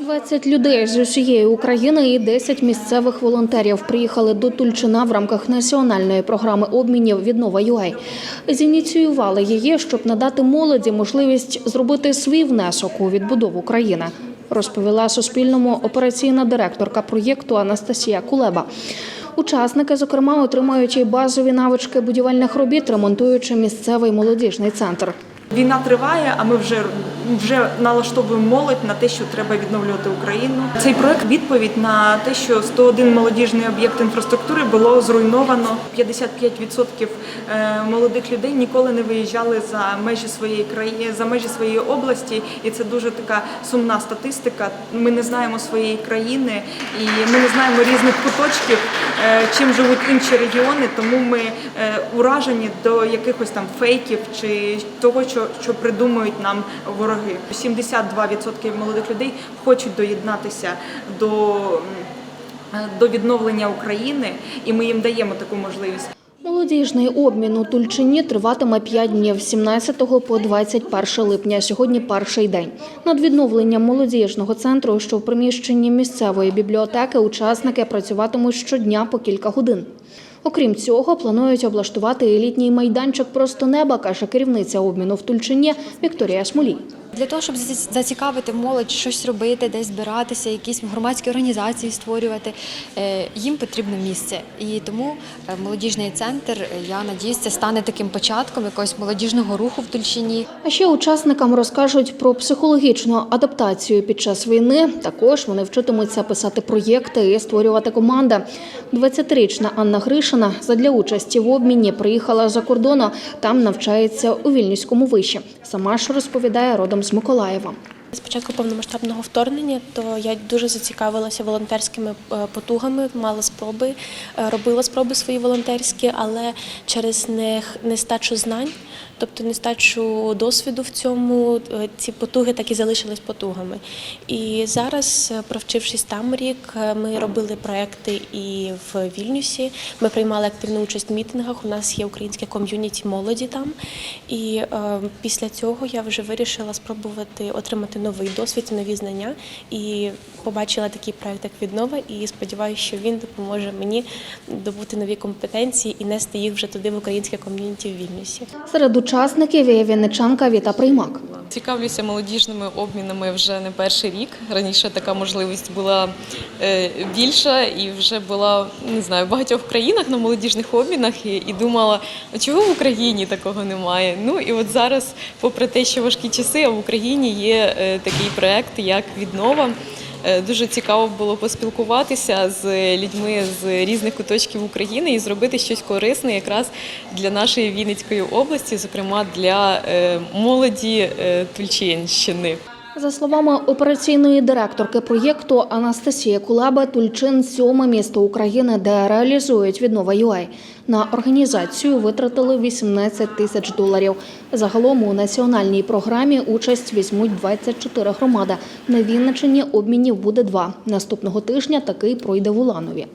20 людей з усієї України і 10 місцевих волонтерів приїхали до Тульчина в рамках національної програми обмінів «Віднова ЮАЙ». Зініціювали її, щоб надати молоді можливість зробити свій внесок у відбудову країни. Розповіла Суспільному операційна директорка проєкту Анастасія Кулеба. Учасники, зокрема, отримують і базові навички будівельних робіт, ремонтуючи місцевий молодіжний центр. Війна триває, а ми вже вже налаштовуємо молодь на те, що треба відновлювати Україну. Цей проект відповідь на те, що 101 молодіжний об'єкт інфраструктури було зруйновано. 55% е, молодих людей ніколи не виїжджали за межі своєї країни, за межі своєї області, і це дуже така сумна статистика. Ми не знаємо своєї країни і ми не знаємо різних куточків, е, чим живуть інші регіони. Тому ми е, уражені до якихось там фейків чи того, що, що придумують нам вороги. 72% молодих людей хочуть доєднатися до, до відновлення України, і ми їм даємо таку можливість. Молодіжний обмін у Тульчині триватиме 5 днів з 17 по 21 липня. Сьогодні перший день. Над відновленням молодіжного центру, що в приміщенні місцевої бібліотеки, учасники працюватимуть щодня по кілька годин. Окрім цього, планують облаштувати елітній майданчик просто неба, каже керівниця обміну в Тульчині Вікторія Смолій. Для того, щоб заці- зацікавити молодь щось робити, десь збиратися, якісь громадські організації створювати, е, їм потрібно місце. І тому е, молодіжний центр, е, я надіюсь, це стане таким початком якогось молодіжного руху в Тульчині. А ще учасникам розкажуть про психологічну адаптацію під час війни. Також вони вчитимуться писати проєкти і створювати команди. 20-річна Анна Гришина задля участі в обміні приїхала за кордону. Там навчається у Вільнюському виші. Сама ж розповідає родом з Миколаєва. З початку повномасштабного вторгнення, то я дуже зацікавилася волонтерськими е, потугами, мала спроби, е, робила спроби свої волонтерські, але через нех- нестачу знань, тобто нестачу досвіду в цьому, е, ці потуги так і залишились потугами. І зараз, провчившись там рік, ми робили проекти і в Вільнюсі. Ми приймали активну участь в мітингах. У нас є українське ком'юніті молоді там. І е, після цього я вже вирішила спробувати отримати новий досвід, нові знання. І побачила такий проект, як віднова, і сподіваюся, що він допоможе мені добути нові компетенції і нести їх вже туди в українське ком'юніті в Вільнюсі. Серед учасників є вінничанка Віта Приймак. Цікавлюся молодіжними обмінами вже не перший рік. Раніше така можливість була е, більша і вже була не знаю в багатьох країнах на молодіжних обмінах і, і думала, а чого в Україні такого немає. Ну і от зараз, попри те, що важкі часи, а в Україні є е, такий проект, як віднова. Е, Дуже цікаво було поспілкуватися з людьми з різних куточків України і зробити щось корисне якраз для нашої Вінницької області, зокрема для е, молоді е, Тульчинщини. За словами операційної директорки проєкту Анастасії Кулаба, Тульчин сьоме місто України, де реалізують віднова ЮАЙ. На організацію витратили 18 тисяч доларів. Загалом у національній програмі участь візьмуть 24 громади. На Вінничині обмінів буде два. Наступного тижня такий пройде в Уланові.